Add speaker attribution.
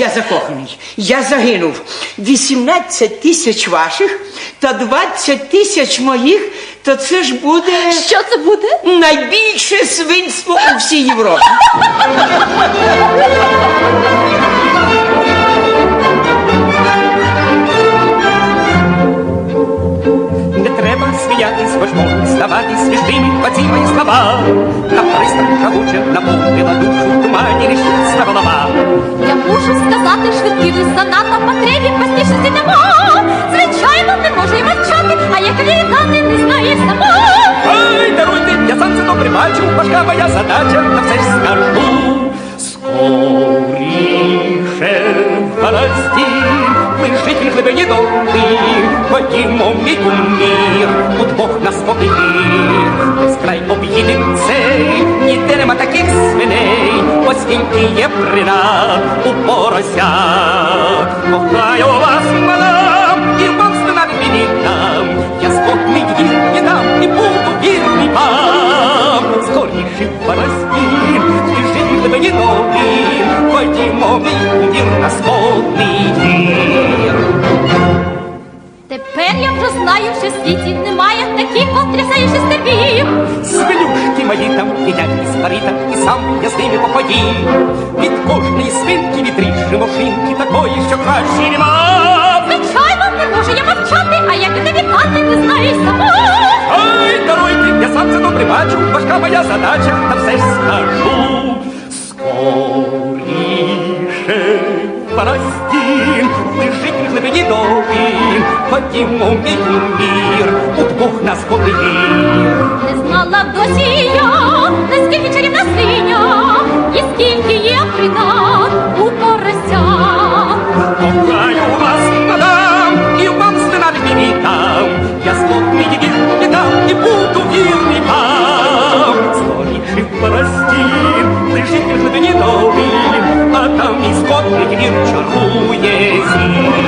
Speaker 1: Я закоханий. Я загинув. 18 тисяч ваших та 20 тисяч моїх, то це ж буде
Speaker 2: Що це буде?
Speaker 1: найбільше свинство у всій Європі.
Speaker 3: Не треба сміятись, хоч можуть здаватись смішними оці слова. На пристав жагуче наповнила душу в тумані рішиться голова.
Speaker 2: Я мушу сказати, швидкий занадто потребі поспішно сидимо. Звичайно, не можу й мовчати, а як лікати не знає сама.
Speaker 3: Ай, даруйте, я сам це добре бачу, важка моя задача, та все ж скажу. Скоріше в баласті, лежить він глибині доти, ходімо, мій кумір, удвох нас оскільки є брина у поросях. Кохаю вас, мадам, і вам стинати віддам, я згодний їх не дам, і буду вірний вам. Скоріше в баласті, лежить він глибині доти, ходімо, мій кумір, на сходний гір.
Speaker 2: Тепер я вже знаю, що в світі немає таких потрясаючих стервів.
Speaker 3: Свинюшки мої там їдять із парита, і сам я з ними походів. Від кожної свинки вітріше мошинки такої, що краще нема.
Speaker 2: Звичайно, не можу я мовчати, а як не вітати, не знаю й сама.
Speaker 3: Ай, даруйте, я сам це добре бачу, важка моя задача, та все ж скажу. Скоріше парастін, лежить в глибині доги, ходімо, мій мір, удвох нас побігів.
Speaker 2: Не знала досі я, глибині долі, а там і скотник гір чарує зір.